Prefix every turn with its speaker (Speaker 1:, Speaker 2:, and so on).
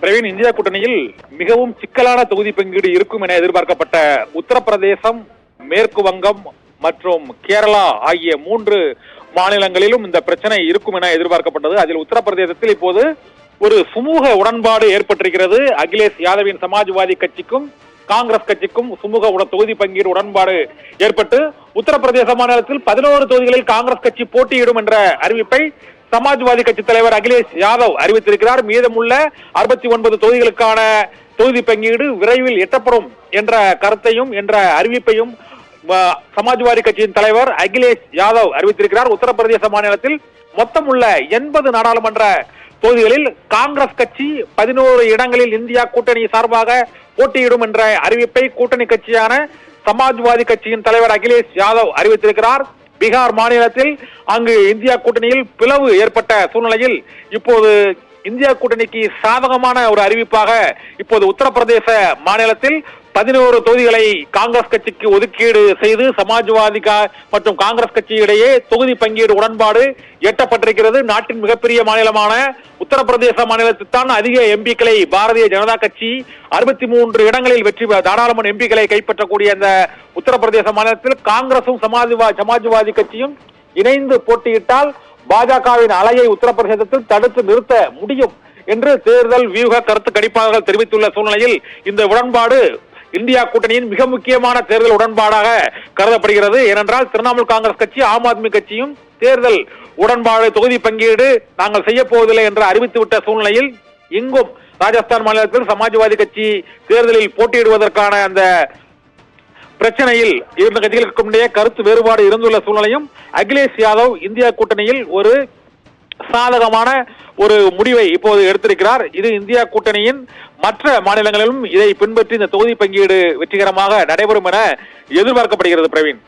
Speaker 1: Praveen India கூட்டணியில் மிகவும் சிக்கலான தொகுதி பங்கீடு இருக்கும் என எதிர்பார்க்கப்பட்ட உத்தரப்பிரதேசம் மேற்கு வங்கம் மற்றும் கேரளா ஆகிய மூன்று மாநிலங்களிலும் இந்த பிரச்சனை இருக்கும் என எதிர்பார்க்கப்பட்டது. அதில் உத்தரப்பிரதேசத்தில் இப்போது ஒரு சுமூக உடன்பாடு ஏற்பட்டிருக்கிறது. அகிலேஷ் யாதவின் சமாஜ்வாதி கட்சிக்கும் காங்கிரஸ் கட்சிக்கும் சுமூக உட தொகுதி பங்கீடு உடன்பாடு ஏற்பட்டு உத்தரப்பிரதேச மாநிலத்தில் பதினோரு தொகுதிகளில் காங்கிரஸ் கட்சி போட்டியிடும் என்ற அறிவிப்பை சமாஜ்வாதி கட்சி தலைவர் அகிலேஷ் யாதவ் அறிவித்திருக்கிறார். மீதமுள்ள அறுபத்தி ஒன்பது தொகுதிகளுக்கான தொகுதி பங்கீடு விரைவில் எட்டப்படும் என்ற கருத்தையும் என்ற அறிவிப்பையும் சமாஜ்வாதி கட்சியின் தலைவர் அகிலேஷ் யாதவ் அறிவித்திருக்கிறார். உத்தரப்பிரதேச மாநிலத்தில் மொத்தம் உள்ள எண்பது நாடாளுமன்ற தொகுதிகளில் காங்கிரஸ் கட்சி பதினோரு இடங்களில் இந்தியா கூட்டணி சார்பாக போட்டியிடும் என்ற அறிவிப்பை கூட்டணி கட்சியான சமாஜ்வாதி கட்சியின் தலைவர் அகிலேஷ் யாதவ் அறிவித்திருக்கிறார். பீகார் மாநிலத்தில் அங்கு இந்தியா கூட்டணியில் பிளவு ஏற்பட்ட சூழ்நிலையில் இப்போது இந்தியா கூட்டணிக்கு சாதகமான ஒரு அறிவிப்பாக இப்போது உத்தரப்பிரதேச மாநிலத்தில் பதினோரு தொகுதிகளை காங்கிரஸ் கட்சிக்கு ஒதுக்கீடு செய்து சமாஜ்வாதி மற்றும் காங்கிரஸ் கட்சியிடையே தொகுதி பங்கீடு உடன்பாடு எட்டப்பட்டிருக்கிறது. நாட்டின் மிகப்பெரிய மாநிலமான உத்தரப்பிரதேச மாநிலத்தில்தான் அதிக எம்பிக்களை பாரதிய ஜனதா கட்சி அறுபத்தி மூன்று இடங்களில் வெற்றி தாராளமன் எம்பிக்களை கைப்பற்றக்கூடிய அந்த உத்தரப்பிரதேச மாநிலத்தில் காங்கிரசும் சமாஜ்வா சமாஜ்வாதி கட்சியும் இணைந்து போட்டியிட்டால் பாஜகவின் அலையை உத்தரப்பிரதேசத்தில் தடுத்து நிறுத்த முடியும் என்று தேர்தல் வியூக கருத்து கணிப்பாளர்கள் தெரிவித்துள்ள சூழ்நிலையில் இந்த உடன்பாடு இந்தியா கூட்டணியின் மிக முக்கியமான தேர்தல் உடன்பாடாக கருதப்படுகிறது. ஏனென்றால் திரிணாமுல் காங்கிரஸ் கட்சி ஆம் ஆத்மி கட்சியும் தேர்தல் உடன்பாடு தொகுதி பங்கீடு நாங்கள் செய்ய போவதில்லை என்று அறிவித்துவிட்ட சூழ்நிலையில் இங்கும் ராஜஸ்தான் மாநிலத்தில் சமாஜ்வாதி கட்சி தேர்தலில் போட்டியிடுவதற்கான அந்த பிரச்சனையில் இரண்டு கட்சிகளுக்கும் இடையே கருத்து வேறுபாடு இருந்துள்ள சூழ்நிலையும் அகிலேஷ் யாதவ் இந்தியா கூட்டணியில் ஒரு சாதகமான ஒரு முடிவை இப்போது எடுத்திருக்கிறார். இது இந்தியா கூட்டணியின் மற்ற மாநிலங்களிலும் இதை பின்பற்றி இந்த தொகுதி பங்கீடு வெற்றிகரமாக நடைபெறும் என எதிர்பார்க்கப்படுகிறது பிரவீன்.